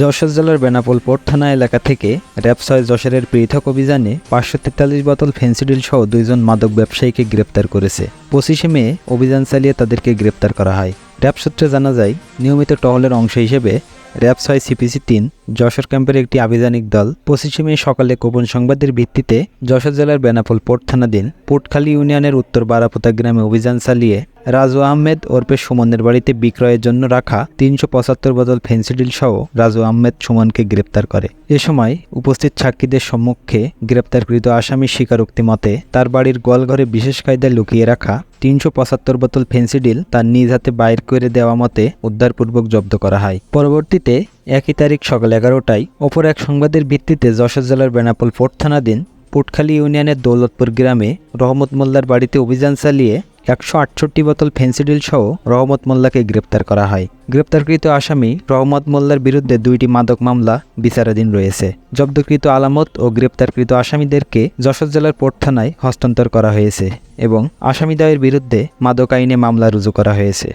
যশোর জেলার বেনাপোল পোর্ট থানা এলাকা থেকে র্যাব ছয় যশোরের পৃথক অভিযানে পাঁচশো তেতাল্লিশ বোতল ফেন্সিডিল সহ দুইজন মাদক ব্যবসায়ীকে গ্রেপ্তার করেছে। পঁচিশে মে অভিযান চালিয়ে তাদেরকে গ্রেপ্তার করা হয়। র্যাব সূত্রে জানা যায়, নিয়মিত টহলের অংশ হিসেবে র্যাব ছয় সিপিসি তিন, যশোর ক্যাম্পের একটি আভিযানিক দল, পঁচিশে মে সকালে গোপন সংবাদের ভিত্তিতে যশোর জেলার বেনাপোল পোর্ট থানাধীন পোর্টখালী ইউনিয়নের উত্তর বারাপোতা গ্রামে অভিযান চালিয়ে রাজু আহমেদ ওরফে সুমনের বাড়িতে বিক্রয়ের জন্য রাখা তিনশো পঁচাত্তর বোতল ফেন্সিডিল সহ রাজু আহমেদ সুমনকে গ্রেপ্তার করে। এ সময় উপস্থিত সাক্ষীদের সম্মুখে গ্রেপ্তারকৃত আসামি স্বীকারোক্তি মতে তার বাড়ির গোয়ালঘরে বিশেষ কায়দায় লুকিয়ে রাখা তিনশো পঁচাত্তর বোতল ফেন্সিডিল তার নিজ হাতে বাইর করে দেওয়া মতে উদ্ধারপূর্বক জব্দ করা হয়। পরবর্তীতে একই তারিখ সকাল এগারোটায় অপর এক সংবাদের ভিত্তিতে যশোর জেলার বেনাপোল ফোর্ট থানাধীন পুটখালী ইউনিয়নের দৌলতপুর গ্রামে রহমত মোল্লার বাড়িতে অভিযান চালিয়ে একশো আটষট্টি বোতল ফেন্সিডিল সহ রহমত মোল্লাকে গ্রেপ্তার করা হয়। গ্রেপ্তারকৃত আসামি রহমত মোল্লার বিরুদ্ধে দুইটি মাদক মামলা বিচারাধীন রয়েছে। জব্দকৃত আলামত ও গ্রেপ্তারকৃত আসামিদেরকে যশোর জেলার পোর্ট থানায় হস্তান্তর করা হয়েছে এবং আসামিদ্বয়ের বিরুদ্ধে মাদক আইনে মামলা রুজু করা হয়েছে।